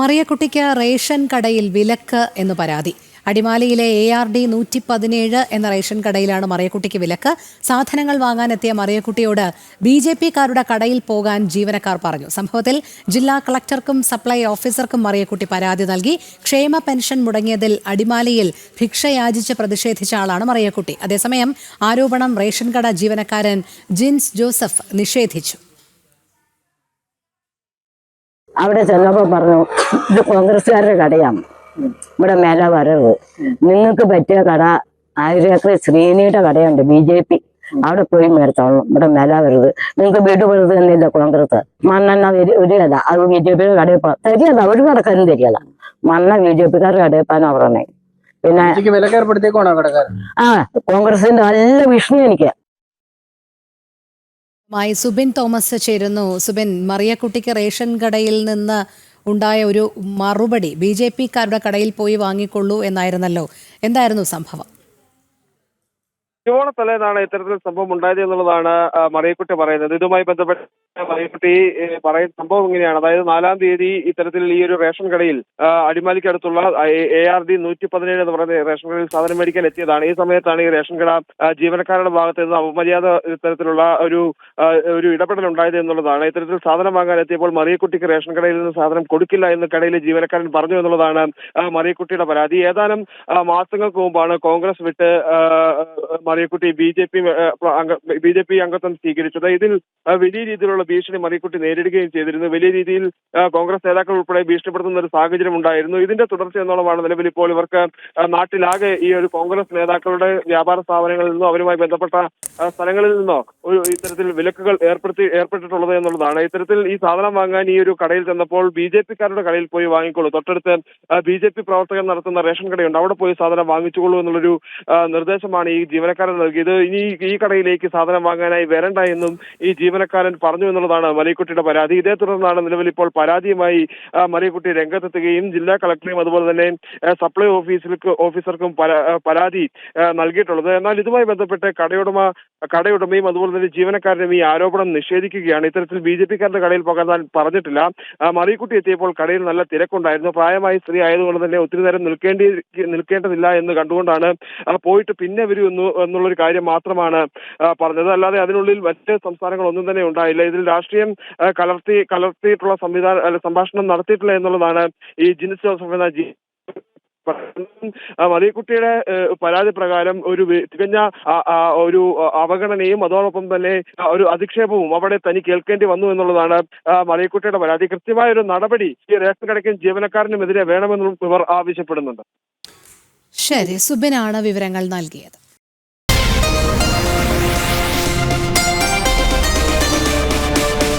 മറിയക്കുട്ടിക്ക് ration കടയിൽ വിലക്ക് എന്ന് പരാതി. അടിമാലിയിലെ എ ആർ ഡി നൂറ്റി പതിനേഴ് എന്ന റേഷൻ കടയിലാണ് മറിയക്കുട്ടിക്ക് വിലക്ക്. സാധനങ്ങൾ വാങ്ങാനെത്തിയ മറിയക്കുട്ടിയോട് ബി ജെ പിക്കാരുടെ കടയിൽ പോകാൻ ജീവനക്കാർ പറഞ്ഞു. സംഭവത്തിൽ ജില്ലാ കളക്ടർക്കും സപ്ലൈ ഓഫീസർക്കും മറിയക്കുട്ടി പരാതി നൽകി. ക്ഷേമ പെൻഷൻ മുടങ്ങിയതിൽ അടിമാലിയിൽ ഭിക്ഷയാചിച്ച് പ്രതിഷേധിച്ച ആളാണ് മറിയക്കുട്ടി. അതേസമയം ആരോപണം റേഷൻ കട ജീവനക്കാരൻ ജിൻസ് ജോസഫ് നിഷേധിച്ചു. അവിടെ ചെന്നപ്പോ പറഞ്ഞു ഇത് കോൺഗ്രസ്സുകാരുടെ കടയാണ്. ഇവിടെ മേലെ വരവ്. നിങ്ങൾക്ക് പറ്റിയ കട ആയിരേക്കർ ശ്രീനിയുടെ കടയുണ്ട് ബി ജെ പി. അവിടെ പോയി മേടിച്ചോളണം. ഇവിടെ മേലെ വരരുത് നിങ്ങൾക്ക് വീട് വെറുതെ തന്നെയില്ല കോൺഗ്രസ്? മണ്ണെണ്ണ വരി- വരികയല്ല അത് ബി ജെ പിയുടെ കടയിൽ പോ തരികയല്ല ഒരു കടക്കാരും തരികയല്ല മണ്ണ ബി ജെ പിക്കാരുടെ കടയിൽ പോകാനാ പറഞ്ഞേ. പിന്നെ ആ കോൺഗ്രസിന്റെ നല്ല വിഷ്ണു എനിക്ക്. മായി സുബിൻ തോമസ് ചേരുന്നു. സുബിൻ മറിയക്കുട്ടിക്ക് റേഷൻ കടയിൽ നിന്ന് ഉണ്ടായ ഒരു മറുപടി ബി ജെ പിക്കാരുടെ കടയിൽ പോയി വാങ്ങിക്കൊള്ളൂ എന്നായിരുന്നല്ലോ. എന്തായിരുന്നു സംഭവം? തിരുവോണത്തലേന്നാണ് ഇത്തരത്തിൽ സംഭവം ഉണ്ടായത് എന്നുള്ളതാണ് മറിയക്കുട്ടി പറയുന്നത്. ഇതുമായി ബന്ധപ്പെട്ട് മറിയക്കുട്ടി പറയുന്ന സംഭവം ഇങ്ങനെയാണ്. അതായത് നാലാം തീയതി ഇത്തരത്തിൽ ഈ ഒരു റേഷൻ കടയിൽ അടിമാലിക്കടുത്തുള്ള എ ആർ ഡി നൂറ്റി പതിനേഴ് എന്ന് പറയുന്ന റേഷൻ കടയിൽ സാധനം മേടിക്കാൻ എത്തിയതാണ്. ഈ സമയത്താണ് ഈ റേഷൻ കട ജീവനക്കാരുടെ ഭാഗത്ത് നിന്ന് അപമര്യാദ ഇത്തരത്തിലുള്ള ഒരു ഒരു ഇടപെടൽ ഉണ്ടായത് എന്നുള്ളതാണ്. ഇത്തരത്തിൽ സാധനം വാങ്ങാൻ എത്തിയപ്പോൾ മറിയക്കുട്ടിക്ക് റേഷൻ കടയിൽ നിന്ന് സാധനം കൊടുക്കില്ല എന്ന് കടയിലെ ജീവനക്കാരൻ പറഞ്ഞു എന്നുള്ളതാണ് മറിയക്കുട്ടിയുടെ പരാതി. ഏതാനും മാസങ്ങൾക്ക് മുമ്പാണ് കോൺഗ്രസ് വിട്ട് Mariyakutty B J P B J P അംഗത്വം സ്വീകരിച്ചത്. ഇതിൽ വലിയ രീതിയിലുള്ള ഭീഷണി മറിയക്കുട്ടി നേരിടുകയും ചെയ്തിരുന്നു. വലിയ രീതിയിൽ കോൺഗ്രസ് നേതാക്കൾ ഉൾപ്പെടെ ഭീഷണിപ്പെടുത്തുന്ന ഒരു സാഹചര്യം ഉണ്ടായിരുന്നു. ഇതിന്റെ തുടർച്ച എന്നോളമാണ് നിലവിൽ ഇപ്പോൾ ഇവർക്ക് നാട്ടിലാകെ ഈ ഒരു കോൺഗ്രസ് നേതാക്കളുടെ വ്യാപാര സ്ഥാപനങ്ങളിൽ നിന്നോ അവരുമായി ബന്ധപ്പെട്ട സ്ഥലങ്ങളിൽ നിന്നോ ഒരു ഇത്തരത്തിൽ വിലക്കുകൾ ഏർപ്പെടുത്തി ഏർപ്പെട്ടിട്ടുള്ളത് എന്നുള്ളതാണ്. ഇത്തരത്തിൽ ഈ സാധനം വാങ്ങാൻ ഈ ഒരു കടയിൽ ചെന്നപ്പോൾ ബി ജെ പിക്കാരുടെ കടയിൽ പോയി വാങ്ങിക്കോളൂ തൊട്ടടുത്ത് ബി ജെ പി പ്രവർത്തകർ നടത്തുന്ന റേഷൻ കടയുണ്ട്. അവിടെ പോയി സാധനം വാങ്ങിച്ചുകൊള്ളൂ എന്നുള്ളൊരു നിർദ്ദേശമാണ് ഈ ജീവനക്കാരൻ നൽകിയത്. ഇനി ഈ കടയിലേക്ക് സാധനം വാങ്ങാനായി വരണ്ട എന്നും ഈ ജീവനക്കാരൻ പറഞ്ഞു എന്നുള്ളതാണ് മലയക്കുട്ടിയുടെ പരാതി. ഇതേ തുടർന്നാണ് നിലവിൽ ഇപ്പോൾ പരാതിയുമായി മലയക്കുട്ടി രംഗത്തെത്തുകയും ജില്ലാ കളക്ടറെയും അതുപോലെ തന്നെ സപ്ലൈ ഓഫീസർക്കും പരാതി നൽകിയിട്ടുള്ളത്. എന്നാൽ ഇതുമായി ബന്ധപ്പെട്ട് കടയുടമ കടയുടമയും അതുപോലെ തന്നെ ജീവനക്കാരനും ഈ ആരോപണം നിഷേധിക്കുകയാണ്. ഇത്തരത്തിൽ ബി ജെ പിക്കാരുടെ കടയിൽ പോകാൻ താൻ പറഞ്ഞിട്ടില്ല മറിയക്കുട്ടി എത്തിയപ്പോൾ കടയിൽ നല്ല തിരക്കുണ്ടായിരുന്നു. പ്രായമായ സ്ത്രീ ആയതുകൊണ്ട് തന്നെ ഒത്തിരി നേരം നിൽക്കേണ്ടി നിൽക്കേണ്ടതില്ല എന്ന് കണ്ടുകൊണ്ടാണ് പോയിട്ട് പിന്നെ വരൂ എന്ന് എന്നുള്ളൊരു കാര്യം മാത്രമാണ് പറഞ്ഞത്. അല്ലാതെ അതിനുള്ളിൽ മറ്റ് സംസ്ഥാനങ്ങളൊന്നും തന്നെ ഉണ്ടായില്ല. ഇതിൽ രാഷ്ട്രീയം കലർത്തി കലർത്തിയിട്ടുള്ള സംവിധാനം സംഭാഷണം നടത്തിയിട്ടില്ല എന്നുള്ളതാണ് ഈ ജിനിസ് ജോസഫ് എന്ന മറിയക്കുട്ടിയുടെ പരാതി പ്രകാരം ഒരു തികഞ്ഞ ഒരു അവഗണനയും അതോടൊപ്പം തന്നെ ഒരു അധിക്ഷേപവും അവിടെ തനി കേൾക്കേണ്ടി വന്നു എന്നുള്ളതാണ് മറിയക്കുട്ടിയുടെ പരാതി. കൃത്യമായ ഒരു നടപടി ഈ റേഷൻ കടയ്ക്കും ജീവനക്കാരനുമെതിരെ വേണമെന്നും ഇവർ ആവശ്യപ്പെടുന്നുണ്ട്. ശരി സുബിനാണ് വിവരങ്ങൾ നൽകിയത്.